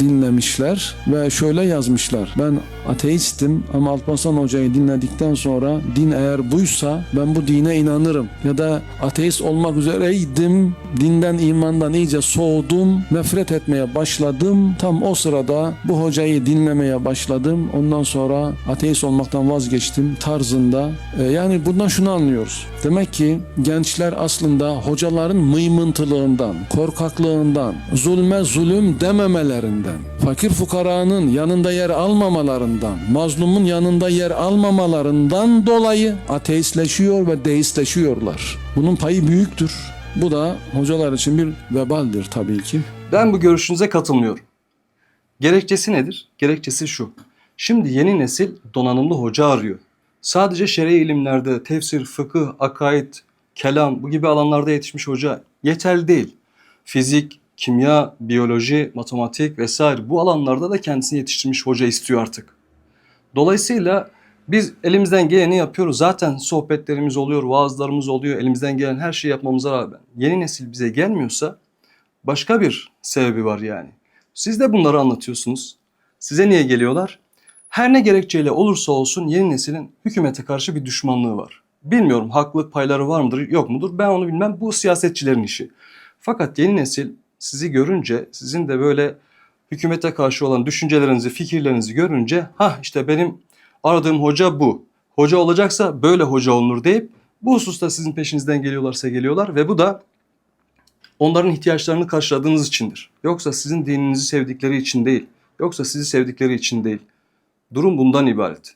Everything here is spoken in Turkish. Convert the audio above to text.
dinlemişler ve şöyle yazmışlar. Ben ateistim ama Alparslan Hoca'yı dinledikten sonra din eğer buysa ben bu dine inanırım. Ya da ateist olmak üzereydim. Dinden imandan iyice soğudum. Nefret etmeye başladım. Tam o sırada bu hocayı dinlemeye başladım. Ondan sonra ateist olmaktan vazgeçtim tarzında. E, yani bundan şunu anlıyoruz. Demek ki gençler aslında hocaların mıymıntılığından, korkaklığından, zulme zulüm dememelerinden, fakir fukaranın yanında yer almamalarından, mazlumun yanında yer almamalarından dolayı ateistleşiyor ve deistleşiyorlar. Bunun payı büyüktür. Bu da hocalar için bir vebaldir tabii ki. Ben bu görüşünüze katılmıyorum. Gerekçesi nedir? Gerekçesi şu. Şimdi yeni nesil donanımlı hoca arıyor. Sadece şer'i ilimlerde tefsir, fıkıh, akaid, kelam bu gibi alanlarda yetişmiş hoca yeterli değil. Fizik, kimya, biyoloji, matematik vesaire bu alanlarda da kendisini yetiştirmiş hoca istiyor artık. Dolayısıyla biz elimizden geleni yapıyoruz. Zaten sohbetlerimiz oluyor, vaazlarımız oluyor. Elimizden gelen her şeyi yapmamıza rağmen yeni nesil bize gelmiyorsa başka bir sebebi var yani. Siz de bunları anlatıyorsunuz. Size niye geliyorlar? Her ne gerekçeyle olursa olsun yeni neslin hükümete karşı bir düşmanlığı var. Bilmiyorum haklılık payları var mıdır yok mudur ben onu bilmem bu siyasetçilerin işi. Fakat yeni nesil sizi görünce sizin de böyle hükümete karşı olan düşüncelerinizi fikirlerinizi görünce ha işte benim aradığım hoca bu. Hoca olacaksa böyle hoca olunur deyip bu hususta sizin peşinizden geliyorlarsa geliyorlar ve bu da onların ihtiyaçlarını karşıladığınız içindir. Yoksa sizin dininizi sevdikleri için değil. Yoksa sizi sevdikleri için değil. Durum bundan ibaret.